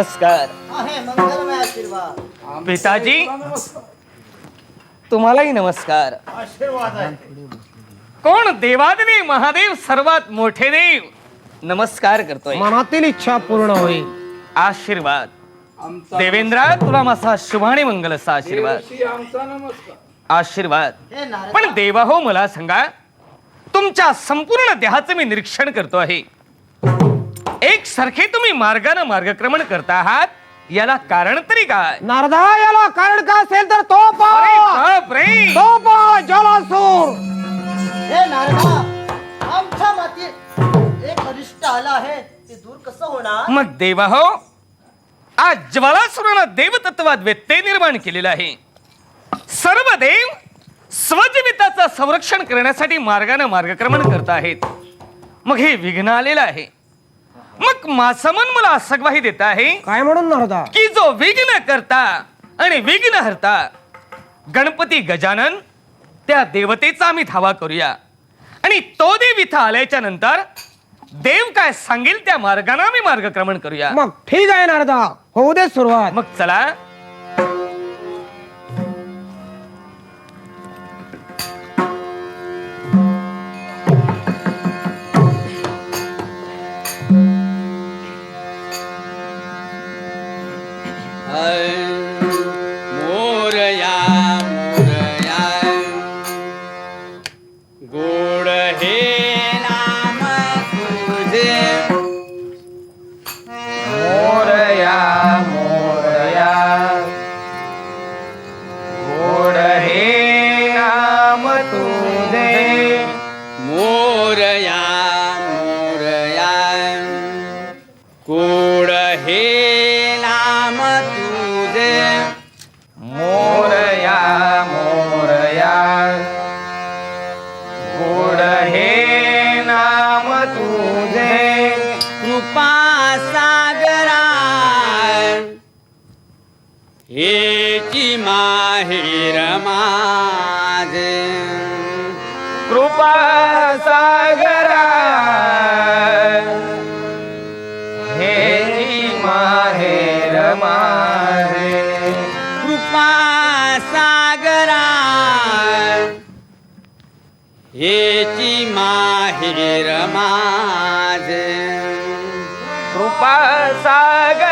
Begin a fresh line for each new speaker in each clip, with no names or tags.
नमस्कार.
आहे मंगलमय आशीर्वाद.
पिताजी.
नमस्कार
तुम्हालाही नमस्कार.
आशीर्वाद आहे.
कोण? देवादेवी महादेव सर्वात मोठे देव. नमस्कार करतोय.
मनातील इच्छा पूर्ण होईल.
आशीर्वाद.
आमचा
देवेंद्रा तुला माझा शुभाने मंगल असा आशीर्वाद.
देवशी आमचा नमस्कार.
आशीर्वाद.
हे नारद
पण देवा हो मला सांगा तुमच्या संपूर्ण देहाचं मी निरीक्षण करतो आहे. एक सारखे तुम्ही मार्गानं मार्गक्रमण करता आहात याला कारण तरी काय?
नारदा याला कारण काय असेल तर तो
अरे
पहा
बाप रे!
तो पहा जलासूर
हे नारदा आमच्या मातीत एक अरिष्ट आला आहे ते दूर कसं होणार?
मग देवा हो आज ज्वालासुरानं देवतत्वात व्यत्यय निर्माण केलेला आहे. सर्व देव स्वजीविताचं संरक्षण करण्यासाठी मार्गानं मार्गक्रमण करत आहेत मग हे विघ्न आलेलं आहे. मग मासमन मला असं ग्वाही देत आहे.
काय म्हणून नारदा?
की जो विघ्न करता आणि विघ्न हरता गणपती गजानन त्या देवतेचा आम्ही धावा करूया. आणि तो देव इथं आल्याच्यानंतर देव काय सांगेल त्या मार्गाने आम्ही मार्गक्रमण करूया.
मग ठीक आहे नारदा होऊ दे सुरुवात.
मग चला.
कृपा सागरा
हे माहेर माझे
कृपा सागरा हेची माहे माझे
कृपा सागरा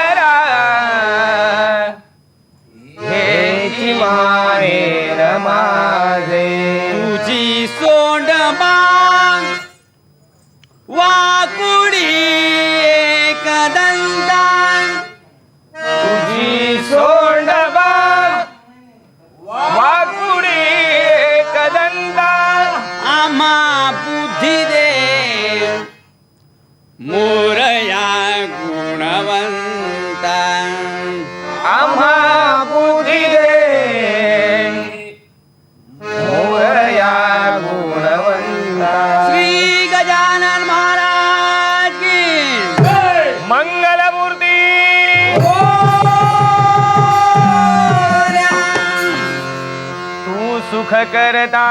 करता।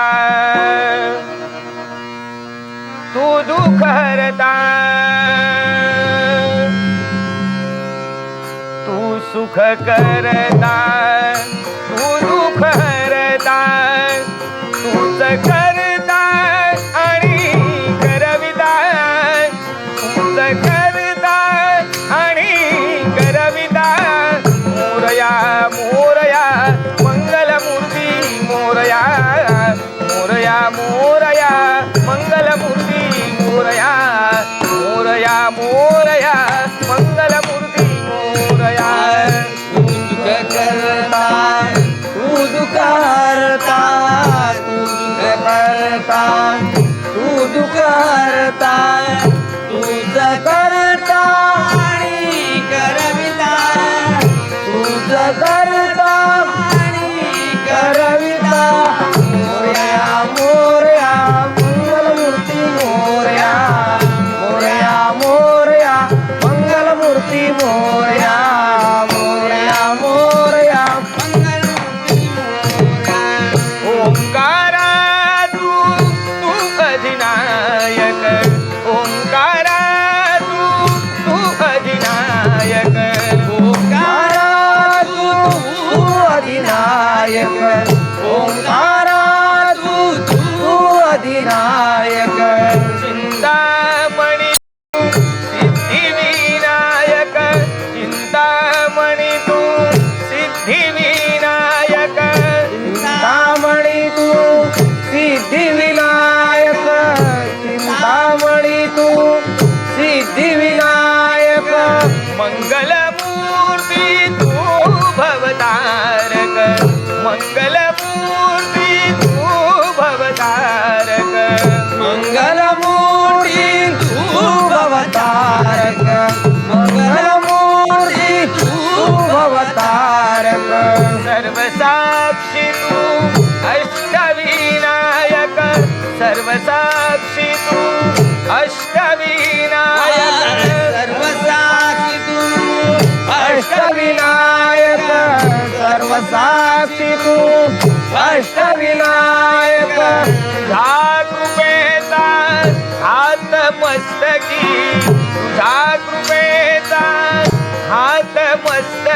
तू दुःख हरता। तू सुख करता।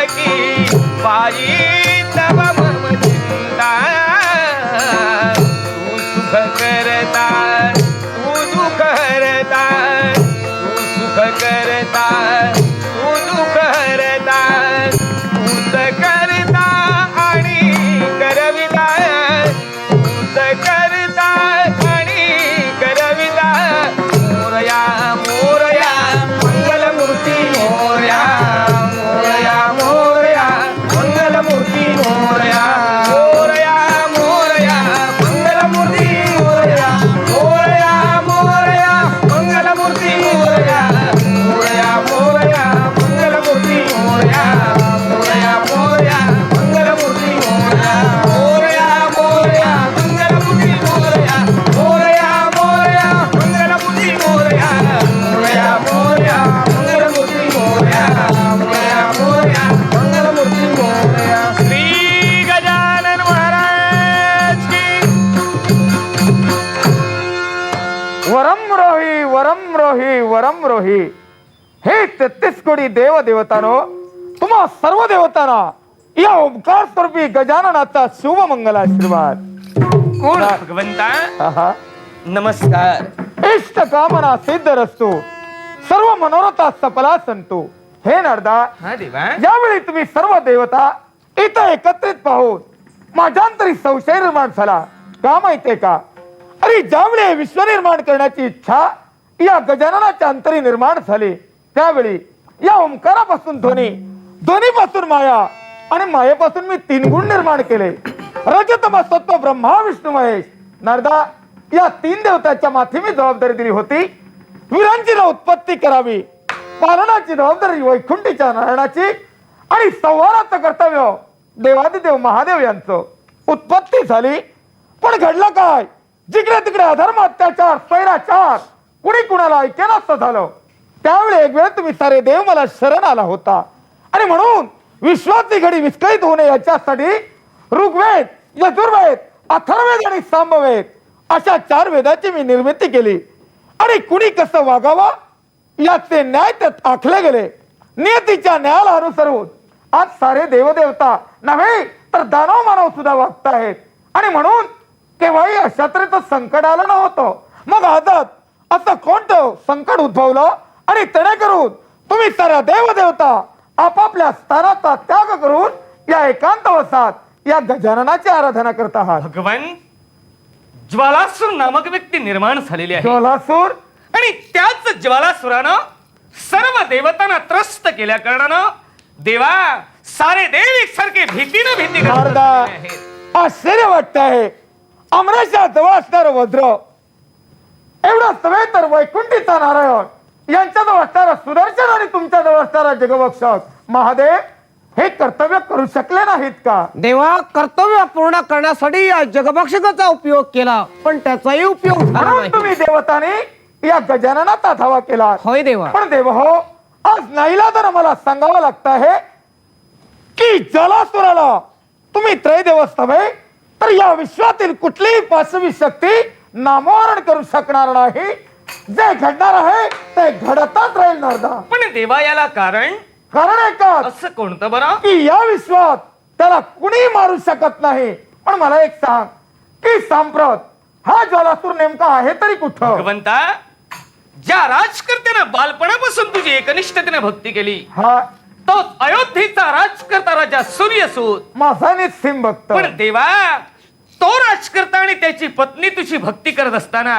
की पायी तव मम चिंता। तू सुख करता तू दुख करता तू सुख करता।
वरम रोही वरम रोही वरम रोही। हे तेहतीस कोटी देव देवतानो तुम्हा सर्व देवतांना या ओंकार स्वरूपी गजाननाचा शुभ मंगल आशीर्वाद
कोण भगवंता?
आहा.
नमस्कार।
इष्ट कामना सिद्ध रस्तो सर्व मनोरथा सफला संतो। हे नरदा
हा देवा।
यावेळी तुम्ही सर्व देवता इथं एकत्रित पाहून माझ्यांतरी संशय निर्माण झाला. का माहितीये का? अरे ज्यावेळी हे विश्व निर्माण करण्याची इच्छा या गजाननाच्या अंतरी निर्माण झाली त्यावेळी या ओंकारापासून ध्वनी ध्वनीपासून माया आणि मायेपासून मी तीन गुण निर्माण केले. रजतम सत्व ब्रह्मा विष्णू महेश. नरदा या तीन देवतांच्या माथी मी जबाबदारी दिली होती. वीरांची ना उत्पत्ती करावी. पालनाची जबाबदारी वैकुंठीच्या नारायणाची. आणि संहाराचं कर्तव्य देवादिदेव महादेव यांचं. उत्पत्ती झाली. पण घडलं काय? जिकडे तिकडे अधर्म अत्याचार स्वैराचार कुणी कुणाला ऐकेनाच झालं? त्यावेळी एक वेळ तुम्ही सारे देव मला शरण आला होता. आणि म्हणून विश्वाची घडी विस्कळीत होणे याच्यासाठी ऋग्वेद यजुर्वेद अथर्ववेद आणि सामवेद अशा चार वेदाची मी निर्मिती केली. आणि कुणी कसं वागावं याचे न्याय त्यात आखले गेले. नियतीच्या न्यायाला अनुसरून आज सारे देवदेवता नव्हे तर दानव मानव सुद्धा वागत आहेत आणि म्हणून केव्हाही अशा तऱ्हेचं संकट आलं नव्हतं. मग आजच असं कोणतं संकट उद्भवलं? आणि तेणे करून तुम्ही साऱ्या देवदेवता आपापल्या स्थानाचा त्याग करून या एकांतवसात या गजाननाची आराधना करत आहात.
भगवान ज्वालासूर नामक व्यक्ती निर्माण झालेली आहे.
ज्वालासूर?
आणि त्याच ज्वालासुरानं सर्व देवतांना त्रस्त केल्या कारणानं देवा सारे देव एकसारखे भीतीनं भीती
शारदा
आहेत.
आश्चर्य वाटत आहे अमरेशा जवळ असणार वज्र. एवढं सवे तर वैकुंठीचा नारायण. यांच्या जवळ असणारा सुदर्शन आणि तुमच्या जवळ असणारा जगभक्षक. महादेव हे कर्तव्य करू शकले नाहीत का?
देवा कर्तव्य पूर्ण करण्यासाठी या जगभक्षकाचा उपयोग केला पण त्याचाही उपयोग झाला
म्हणून
नाही.
तुम्ही देवताने या गजाननाचा धावा केला.
होय देवा.
पण देव हो आज नाईला तर मला सांगावं लागत आहे की जलासुराला तुम्ही त्रयदेवच नव्हे तर या विश्वातील कुठलीही पाचवी शक्ती नामोहरण करू शकणार नाही. जे घडणार आहे ते घडतच राहील नारदा.
पण देवा याला कारण?
कारण एकच.
असं कोणतं बरं?
की या विश्वात त्याला कुणी मारू शकत नाही. पण मला एक सांग की सांप्रत हा ज्वालासूर नेमका आहे तरी कुठं?
भगवंता ज्या राजकर्त्यानं बालपणापासून तुझी एकनिष्ठतेने भक्ती केली
हा.
तो अयोध्येचा राजकर्ता राजा सूर्यसूत.
माझा निस्सिम भक्त
पण देवा तो राजकर्ता आणि त्याची पत्नी तुझी भक्ती करत असताना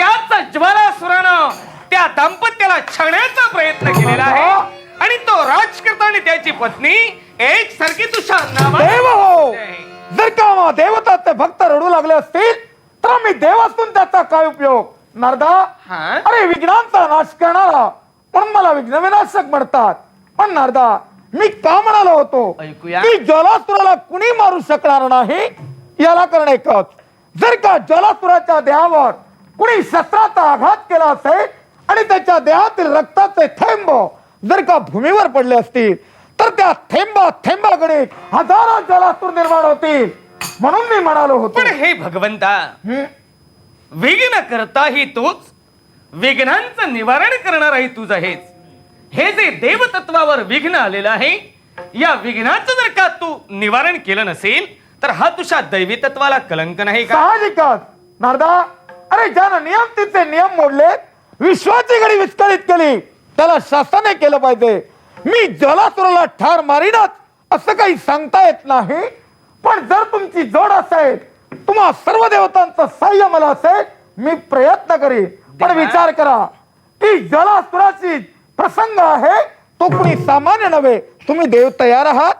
त्याच ज्वालासुरानं त्या दाम्पत्याला छळण्याचा प्रयत्न केलेला आहे. आणि तो राजकर्ता आणि त्याची पत्नी एक सारखी तुझ्या
देव हो. जर का मा देवताचे भक्त रडू लागले असतील तर मी देव असून त्याचा काय उपयोग? नारदा?
हा?
अरे विघ्नांचा नाश करणारा. म्हणून मला विघ्न विनाशक म्हणतात. पण नारदा मी का म्हणालो होतो?
ऐकूया.
की जलासुराला कुणी मारू शकणार नाही? याला कारण एकच. जर का जलासुराच्या देहावर कुणी शस्त्राचा आघात केला असेल आणि त्याच्या देहातील रक्ताचे थेंब जर का भूमीवर पडले असतील तर त्या थेंबा थेंबाकडे हजारो जलासुर निर्माण होतील. म्हणून मी म्हणालो होतो.
पण हे भगवंता
हं?
विघ्न करता ही तूच विघ्नांचं निवारण करणाराही तूच आहेस. हे जे देवतत्वावर विघ्न आलेलं आहे या विघ्नाचं जर का तू निवारण केलं नसेल तर हा तुझ्या दैवी तत्वाला कलंक नाही का?
साहजिकच. नारदा अरे ज्यानं नियमतीचे नियम मोडले विश्वाची घडी विस्कळीत केली त्याला शासनाने केलं पाहिजे. मी जलासुराला ठार मारीनच असं काही सांगता येत नाही. पण जर तुमची जोड असेल तुम्हा सर्व देवतांचं सहाय्य मला असेल मी प्रयत्न करीन. पण. विचार करा की जलासुराची प्रसंग आहे तो कुणी सामान्य नव्हे. तुम्ही देव तयार आहात.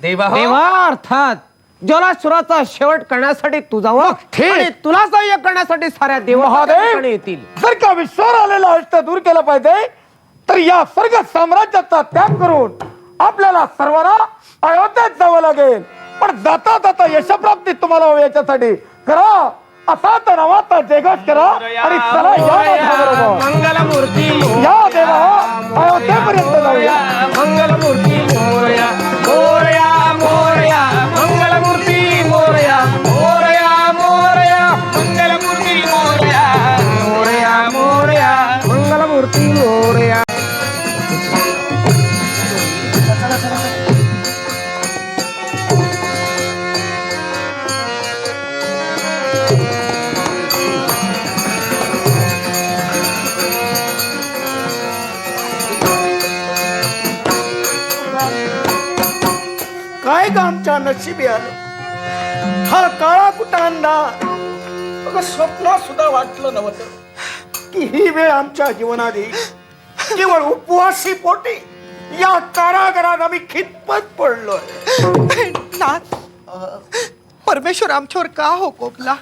देवा हो.
देवा अर्थात. जलासुराचा शेवट करण्यासाठी तू जावं
मग ठीक.
आणि तुला सहाय्य करण्यासाठी साऱ्या देवा
महादेव
येतील
जर का विश्वावर आलेला अष्ट दूर केलं पाहिजे तर या सर्ग साम्राज्याचा त्याग करून आपल्याला सर्वांना अयोध्येत जावं लागेल पण जाता जाता यशप्राप्ती तुम्हाला हवी याच्यासाठी करा असा तर नवाचा जयघोष करा आणि चला या.
मंगलमूर्ती
या देवा अयोध्येपर्यंत जाऊया
मंगलमूर्ती
काय ग आमच्या नशिबी आलं? हा काळा कुठं अगं स्वप्नात सुद्धा वाटलं नव्हतं की ही वेळ आमच्या जीवनात येईल. केवळ उपवासी पोटी. या कारागरात आम्ही खितपत पडलोय.
नाथ परमेश्वर आमच्यावर का हो कोपला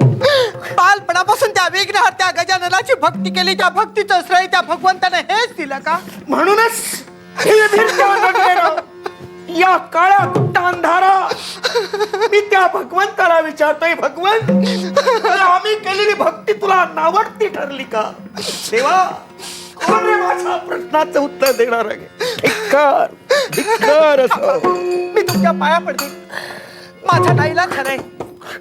बालपणापासून त्या विघ्नहर त्या गजाननाची भक्ती केली त्या भक्तीचं श्रेय त्या भगवंताने हेच दिलं का?
म्हणूनच ही या काळ्या कुट्ट अंधारा मी त्या भगवंताला विचारतोय भगवंत आम्ही केलेली भक्ती तुला नावडती ठरली का? देवा कोण रे माझ्या प्रश्नाचं उत्तर देणार आहे? धिक्कार धिक्कार असो.
मी तुमच्या पाया पडते. माझा नाईला खरंय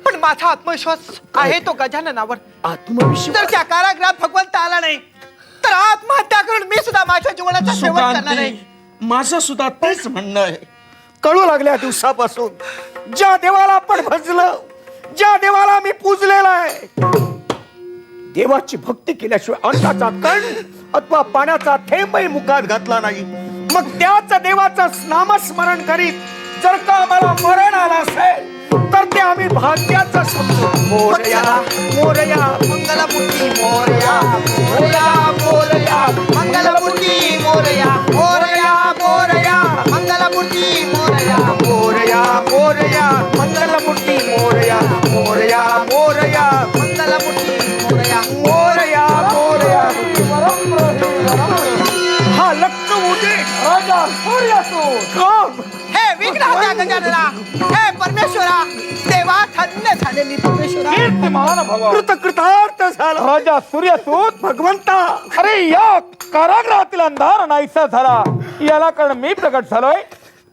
पण माझा आत्मविश्वास आहे तो गजाननावर.
आत्मविश्वास?
जर त्या कारागृहात भगवंत आला नाही तर आत्महत्या करून मी सुद्धा माझ्या जीवनाचा शेवट करणार आहे.
सुकांती माझं सुद्धा तेच म्हणणं आहे. कळू लागल्या दिवसापासून ज्या देवाला आपण भजलं ज्या देवाला मी पूजलेला आहे देवाची भक्ती केल्याशिवाय अन्नाचा कण अथवा पाण्याचा थेंबही मुखात घातला नाही. मग त्याच देवाचं नामस्मरण करीत जर का आम्हाला मरण आलं असेल तर ते आम्ही भाग्याचं समजू मोरया मोरया
मंगलमूर्ती मोरया. मोरया मोरया मंगलमूर्ती मोरया. मोरया मोरया मंगलमूर्ती मोरया.
मोरया मोरया मंगलमूर्ती मोरया. मोरया मोरया
मंगलमूर्ती मोरया.
मोर लक्ष
राजा सूर्यसूत
कोण
हे विघ्नहर्त्या गजानना हे परमेश्वरा देवा धन्य झालेली परमेश्वरा
कीर्तिमान भव
कृतकृतार्थ झाला
राजा सूर्यसूत
भगवंता
अरे या कारागृहातील अंधार नाहीसा झाला याला कारण मी प्रकट झालोय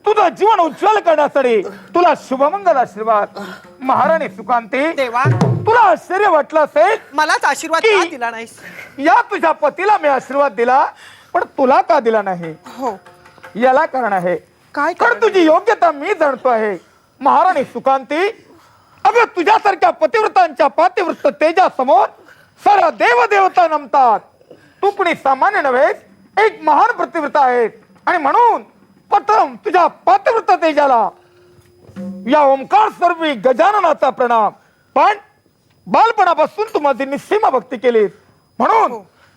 तुझं जीवन उज्ज्वल करण्यासाठी तुला शुभमंगल आशीर्वाद महाराणी सुकांती
देवा
तुला आश्चर्य वाटलं असेल
मलाच आशीर्वाद का दिला नाहीस
या तुझ्या पतीला मी आशीर्वाद दिला. पण तुला का दिला नाही?
हो.
याला कारण आहे.
काय
कारण? तुझी योग्यता मी जाणतो आहे. महाराणी सुकांती अगं तुझ्यासारख्या पतिव्रतांच्या पातिवृत्त तेजासमोर सर्व देव देवता नमतात. तू कुणी सामान्य नव्हेस एक महान पतिव्रता आहेस. आणि म्हणून पत्रम तुझ्या पातिवृत्त तेजाला या ओंकार स्वरूपी गजाननाचा प्रणाम. पण बालपणापासून तू माझी निस्सीम भक्ती केलीस. म्हणून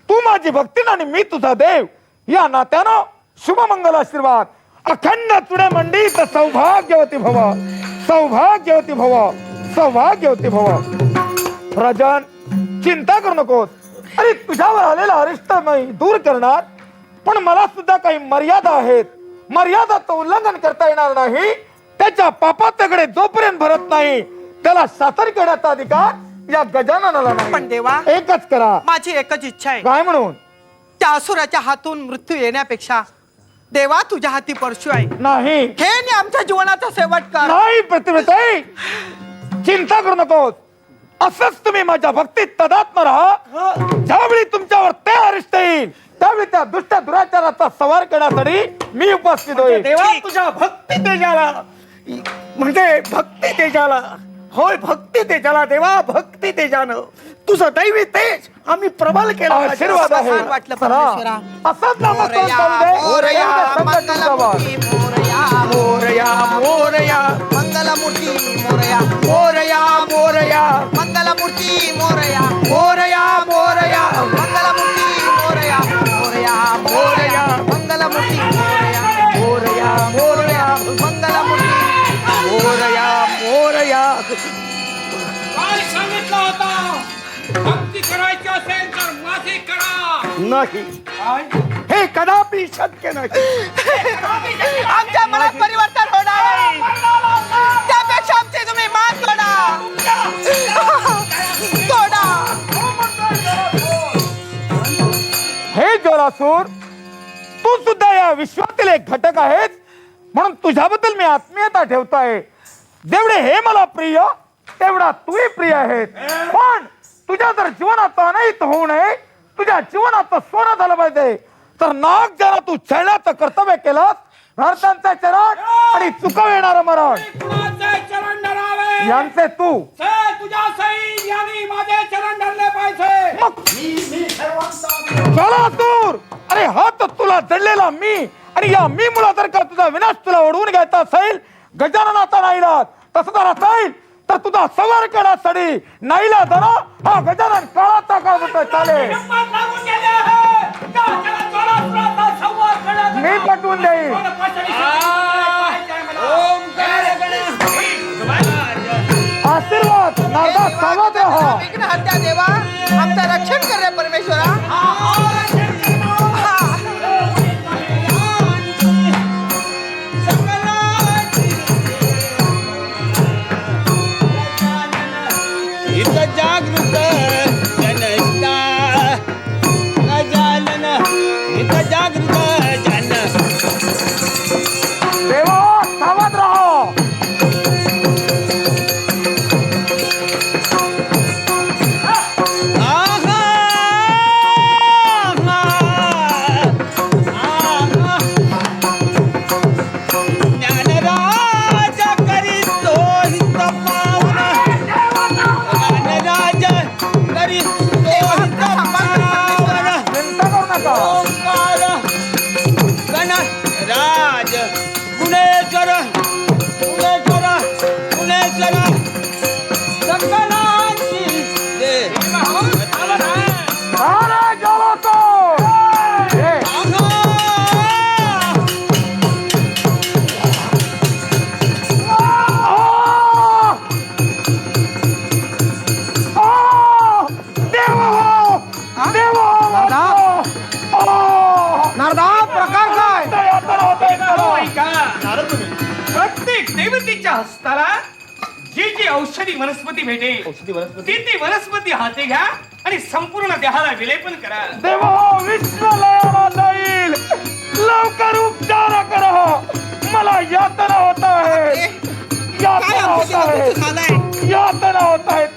तू माझी भक्तीन आणि मी तुझा देव. या नात्यानं शुभमंगल आशीर्वाद. अखंड तुडे मंडित सौभाग्यवती भव. सौभाग्यवती भव. सौभाग्यवती भव. राजन चिंता करू नकोस. अरे तुझ्यावर आलेला अरिष्ट मी दूर करणार पण मला सुद्धा काही मर्यादा आहेत. मर्यादाचं उल्लंघन करता येणार नाही. त्याच्या पापाच्याकडे जोपर्यंत भरत नाही त्याला सातर करण्याचा अधिकार या गजाननाला नाही.
पण देवा
एकच करा.
माझी एकच इच्छा आहे.
काय म्हणून?
त्या असुराच्या हातून मृत्यू येण्यापेक्षा देवा तुझ्या हाती परशु आहे.
नाही.
हे ने आमच्या जीवनाचा शेवट कर.
नाही प्रतिव्रते चिंता करू नकोस. असंच तुम्ही माझ्या भक्तीत तदात्म राहा. ज्यावेळी तुमच्यावर ते अरिष्ट येईल त्यावेळी त्या दुष्ट दुराचाराचा सवार करण्यासाठी मी उपस्थित होईल
देवा तुझ्या भक्ती तेजाला म्हणजे भक्ती तेजाला होय भक्ती तेजाला देवा भक्ती तेजानं तुझं दैवी तेज आम्ही प्रबल केला
आशीर्वाद आहे
छान वाटलं. परमेश्वरा.
असंच दे.
मोरया. मंगलमूर्ती मोरया,
मोरया मोरया
मंगलमूर्ती मोरया
मोरया मोरया
मंगलमूर्ती मोरया
मोरया मोरया
मोरया
काय सांगितलं होता भक्ती करायची असेल तर माझी करा.
नाही. हे कदापि शक्य नाही.
आमच्या मनात परिवर्तन होणार नाही त्यापेक्षा आमचे तुम्ही मान तोडा तोडा.
हे जोरासूर तू सुद्धा या विश्वातील एक घटक आहेस म्हणून तुझ्याबद्दल मी आत्मीयता ठेवतोय. जेवढे हे मला प्रिय तेवढा तूही प्रिय आहेस पण तुझ्या जर जीवनाचा अनहित होऊ नये तुझ्या जीवनाचं सोनं झालं पाहिजे. तर नाग जरा तू छळण्याचं कर्तव्य केलं भारतांचे चरण आणि चुकव येणार मरण. यांचे तू.
तुझ्या सई यांनी माझे चरण धरले पाहिजे
चला दूर. अरे हा तुला जडलेला मी. आणि या मी मुला जर का तुझा विनाश तुला ओढवून घ्यायचा असेल गजाननाचा नाईलाज तसं जर असेल तर तुझा सवार करण्यासाठी नाईला जरा हा गजानन काळाचा काळ म्हणतोय चालेल. मी पटवून देईन.
मला.
आशीर्वाद
विघ्न हत्या देवा आमचं रक्षण कर रे परमेश्वरा.
भेटेल ती ती वनस्पती हाती घ्या आणि संपूर्ण देहाला विलेपन करा.
देव हो! विश्व लयाला जाईल लवकर उपचार करा. मला यातना होत आहे. यातना होत आहे. यातना होत आहेत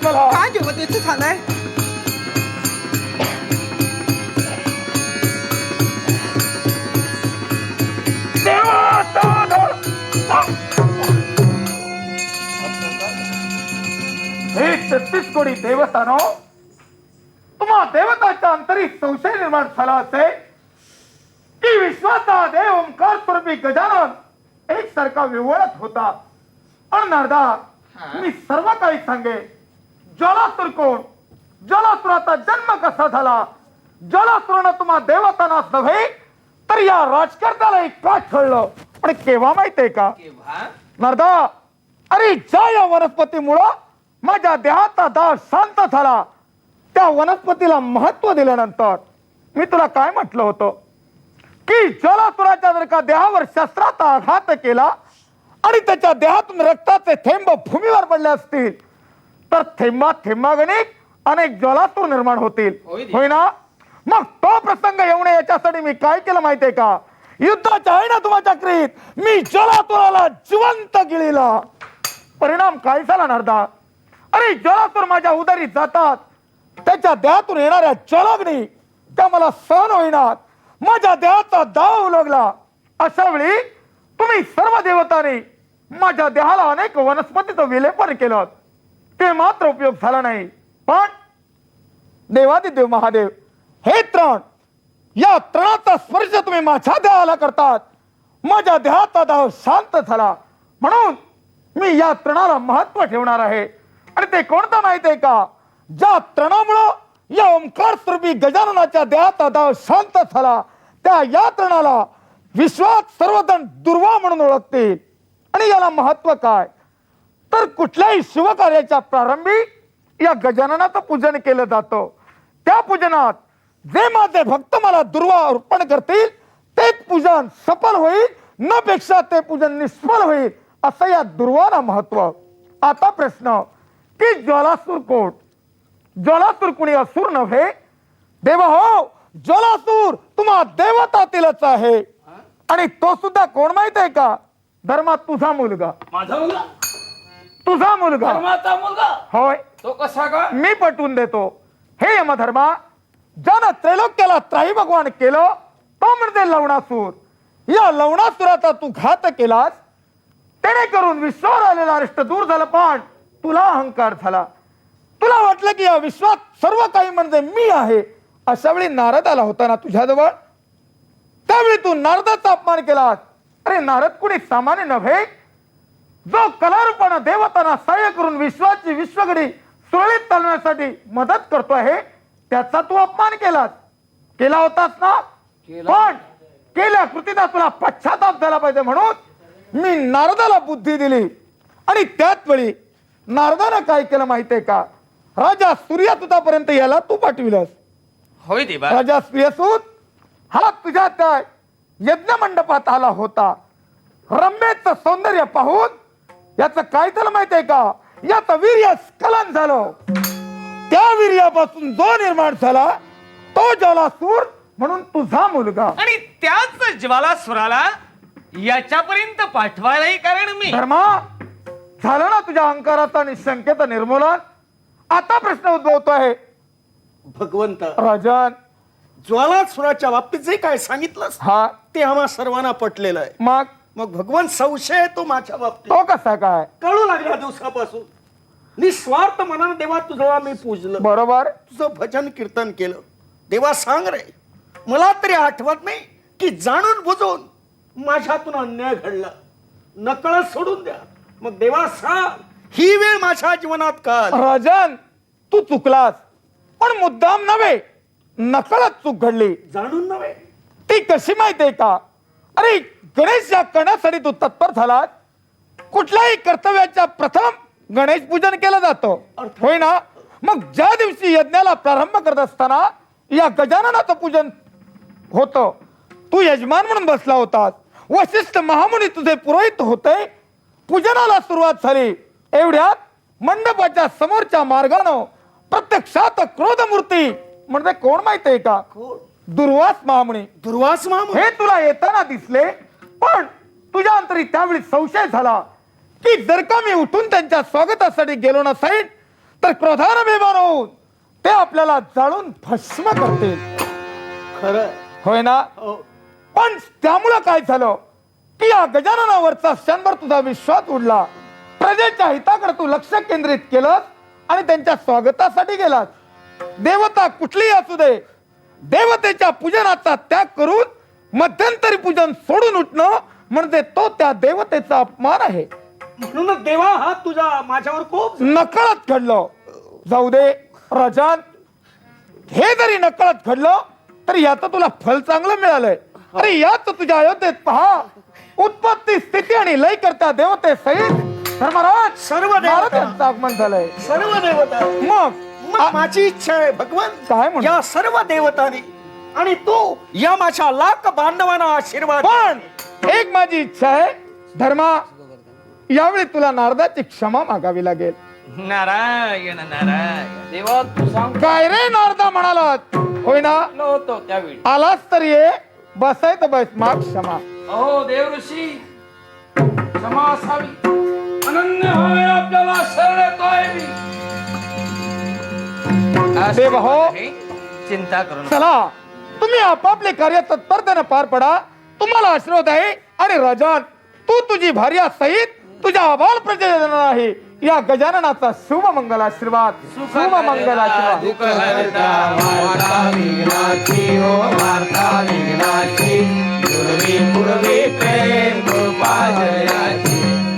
तेहतीस कोटी देवतानो तुम्हा देवताच्या अंतरी संशय निर्माण झाला असेल की विश्वाचा देव ओंकार स्वरूपी गजानन एक सारखा विवळत होता। पण नारदा मी सर्व काही सांगे। जलासुर कोण? जलासुराचा जन्म कसा झाला? जलासुरानं तुम्हा देवतांना नव्हे तर या राजकर्त्याला एक का कळलं पण केव्हा माहितीये का? नारदा अरे ज्या या वनस्पतीमुळं माझ्या देहाचा दाव शांत झाला. त्या वनस्पतीला महत्त्व दिल्यानंतर मी तुला काय म्हटलं होतं? की जलासुराच्या जर का देहावर शस्त्राचा आघात केला आणि त्याच्या देहातून रक्ताचे थेंब भूमीवर पडले असतील तर थेंबा थेंबागणिक अनेक जलासुर निर्माण होतील. होय ना? मग तो प्रसंग येऊ नये याच्यासाठी मी काय केलं माहितीये का? युद्धाच्या आहे ना तुमच्या चक्रीत मी जलासुराला जिवंत गिळीला. परिणाम काय झाला नारदा? अरे जलासुर माझ्या उदारी जातात त्याच्या देहातून येणाऱ्या जलग्नी त्या मला सहन होईनात. माझ्या देहाचा दाव उलगला. अशा वेळी तुम्ही सर्व देवतांनी माझ्या देहाला अनेक वनस्पतीचं विलेपन केलं. ते मात्र उपयोग झाला नाही. पण देवादिदेव महादेव हे तृण या तृणाचा स्पर्श तुम्ही माझ्या देहाला करतात. माझ्या देहाचा दाव शांत झाला. म्हणून मी या तृणाला महत्त्व ठेवणार आहे. आणि ते कोणतं माहीत आहे का? ज्या तृणामुळं या ओंकार स्वरूपी गजाननाच्या देहात दाव शांत झाला. त्या या तृणाला विश्वात सर्वजण दुर्वा म्हणून ओळखतील आणि याला महत्त्व काय? तर कुठल्याही शिवकार्याच्या प्रारंभी या गजाननाचं पूजन केलं जातं. त्या पूजनात जे माझे भक्त मला दुर्वा अर्पण करतील तेच पूजन सफल होईल न पेक्षा ते पूजन निष्फल होईल असं या दुर्वाला महत्त्व. आता प्रश्न की ज्वालासूर कोण ज्वालासूर कुणी असुर नव्हे? देव हो ज्वालासूर तुम्हा देवतातीलच आहे. आणि तो सुद्धा कोण माहीत आहे का? धर्मात तुझा मुलगा.
माझा मुलगा?
तुझा मुलगा.
धर्माचा मुलगा?
होय.
तो कसा का?
मी पटवून देतो. हे यमधर्मा ज्यानं त्रैलोक्याला त्राही भगवान केलं तो म्हणजे लवणासूर. या लवणासुराचा तू घात केलास त्याने करून विश्वावर आलेला अरिष्ट दूर झालं पण तुला अहंकार झाला. तुला वाटलं की या विश्वात सर्व काही म्हणजे मी आहे. अशा वेळी नारद आला होता ना तुझ्याजवळ? त्यावेळी तू नारदाचा अपमान केलास. अरे नारद कुणी सामान्य नव्हे? जो कलारूपानं देवतांना सहाय्य करून विश्वाची विश्वगडी सुरळीत चालवण्यासाठी मदत करतो आहे त्याचा तू अपमान केलास. केला होतास ना? पण केल्या कृतीचा तुला पश्चाताप झाला पाहिजे म्हणून मी नारदाला बुद्धी दिली. आणि त्याच वेळी नारदानं काय केलं माहितीये का? राजा सूर्यसुतापर्यंत याला तू पाठविलंस.
होय देवा
राजा सूर्यसूत हा तुझ्या त्या यज्ञ मंडपात आला होता. रम्येचं सौंदर्य पाहून याचं काय झालं माहितीये का? याचं वीर्य स्खलन झालं. त्या वीर्यापासून जो निर्माण झाला तो जलासूर म्हणून तुझा मुलगा.
आणि त्याच ज्वालासुराला याच्यापर्यंत पाठवायलाही कारण मी.
धर्मा झालं ना तुझ्या अहंकाराचा निशंकेचं निर्मूलन? आता प्रश्न उद्भवतो आहे.
भगवंत.
राजन.
ज्वालासुराच्या बाबतीत जे काय सांगितलंस
हा.
ते आम्हा सर्वांना पटलेलं आहे.
मग?
मग भगवान संशय आहे तो माझ्या बाबतीत.
तो कसा काय?
कळू लागल्या दिवसापासून. निस्वार्थ मनानं देवा तुझं मी पूजलं.
बरोबर.
तुझं भजन कीर्तन केलं. देवा सांग रे मला तरी आठवत नाही की जाणून बुजून माझ्यातून अन्याय घडला. नकळ सोडून द्या. मग देवा सांग ही वेळ माझ्या जीवनात काल.
राजन तू चुकलास. पण मुद्दाम नव्हे नकळत चूक घडली.
जाणून नव्हे.
ती कशी माहितीये का? अरे गणेश या करण्यासाठी तू तत्पर झालास. कुठल्याही कर्तव्याच्या प्रथम गणेश पूजन केलं जातं. होय ना? मग ज्या दिवशी यज्ञाला प्रारंभ करत असताना या गजाननाचं पूजन होतं. तू यजमान म्हणून बसला होतास. वशिष्ठ महामुनी तुझे पुरोहित होते. पूजनाला सुरुवात झाली. एवढ्यात मंडपाच्या समोरच्या मार्गानं प्रत्यक्षात क्रोधमूर्ती म्हणजे कोण माहितीये का? दुर्वास महामुनी.
दुर्वास माम
हे तुला येताना दिसले पण तुझ्या अंतरी त्यावेळी संशय झाला की जर का मी उठून त्यांच्या स्वागतासाठी गेलो नसेल तर क्रोधानं बेमान होऊन ते आपल्याला जाळून भस्म करतील.
खरं.
होय ना?
हो.
पण त्यामुळं काय झालं? या गजाननावरचा क्षणभर तुझा विश्वास उडला. प्रजेच्या हिताकडे तू लक्ष केंद्रित केलं आणि त्यांच्या स्वागतासाठी गेलात देवता कुठलीही असू दे देवतेच्या पूजनाचा त्याग करून मध्यंतरी पूजन सोडून उठणं म्हणजे तो त्या देवतेचा अपमान आहे.
म्हणूनच देवा हा तुझा माझ्यावर खूप
नकळत घडलं. जाऊ दे राजान. हे जरी नकळत घडलं तरी याचं तुला फल चांगलं मिळालंय. अरे याच तुझ्या अयोध्येत पहा. उत्पत्ती स्थिती आणि लय करता देवते सहित धर्मराज
सर्व देवता.
आगमन झालंय.
सर्व देवता
मग
मग माझी इच्छा आहे भगवान
काय म्हणतो?
या सर्व देवतांनी आणि तू या माझ्या लाख बांधवांना आशीर्वाद
पण एक माझी इच्छा आहे धर्मा यावेळी तुला नारदाची क्षमा मागावी लागेल.
नारायण नारायण.
देवा तू सांग.
काय रे नारदा म्हणालात? होय ना?
होतो त्यावेळी.
आलास तर ये. बसाय तर बस माग क्षमा
अहो देव ऋषी क्षमा असावी अनन्य व्हावे आपल्याला शरण येतोय मी
देव हो.
आहे. चिंता करू नका.
चला तुम्ही आपापले कार्य तत्परतेने पार पडा तुम्हाला आशीर्वाद आहे आणि राजान तू तुझी भार्या सहित तुझ्या अबाल प्रजेजन आहे या गजाननाचा शुभ मंगल आशीर्वाद. शुभ मंगल आशीर्वाद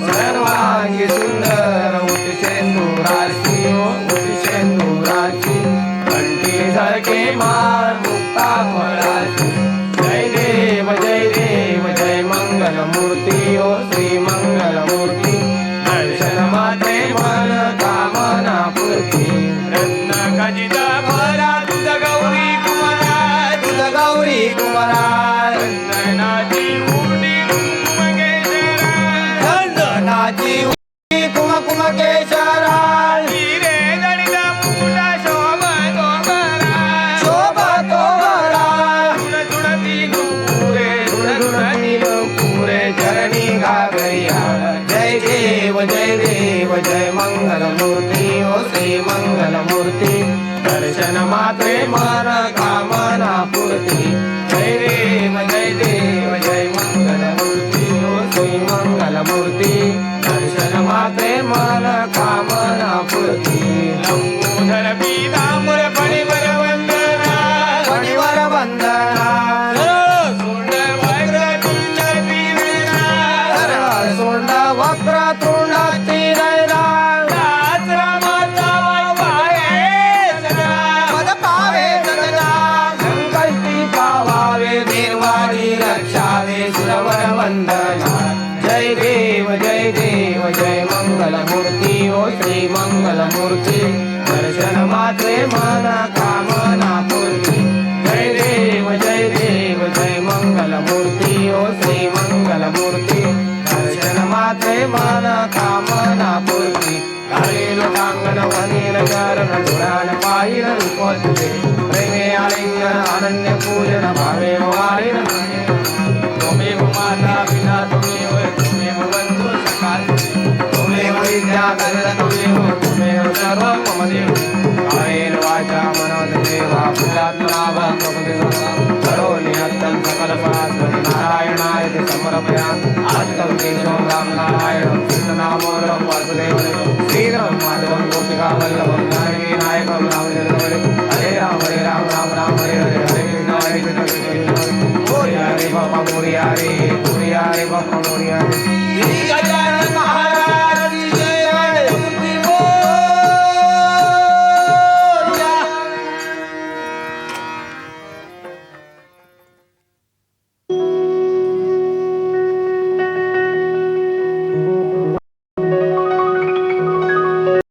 सर्वांगी आलिंगन अनन्य पूजन भावे हो वारिन त्वमेव माता पिता त्वमेव त्वमेव बंधु सखा त्वमेव विद्या करद त्वमेव त्वमेव सर्वं मम देव कायेन वाचा मनोदेवा पुरात्मना वा करोमि अत्तं सकल परात्मनि नारायणाय ते समर्पयामि आस्तं केशवं राम नारायणं कृष्णनामोदरं वासुदेवं। श्रीधरं माधवं गोपिका वल्लभं नारायण মরিয়ারে মরিয়ারে বক মরিয়ারে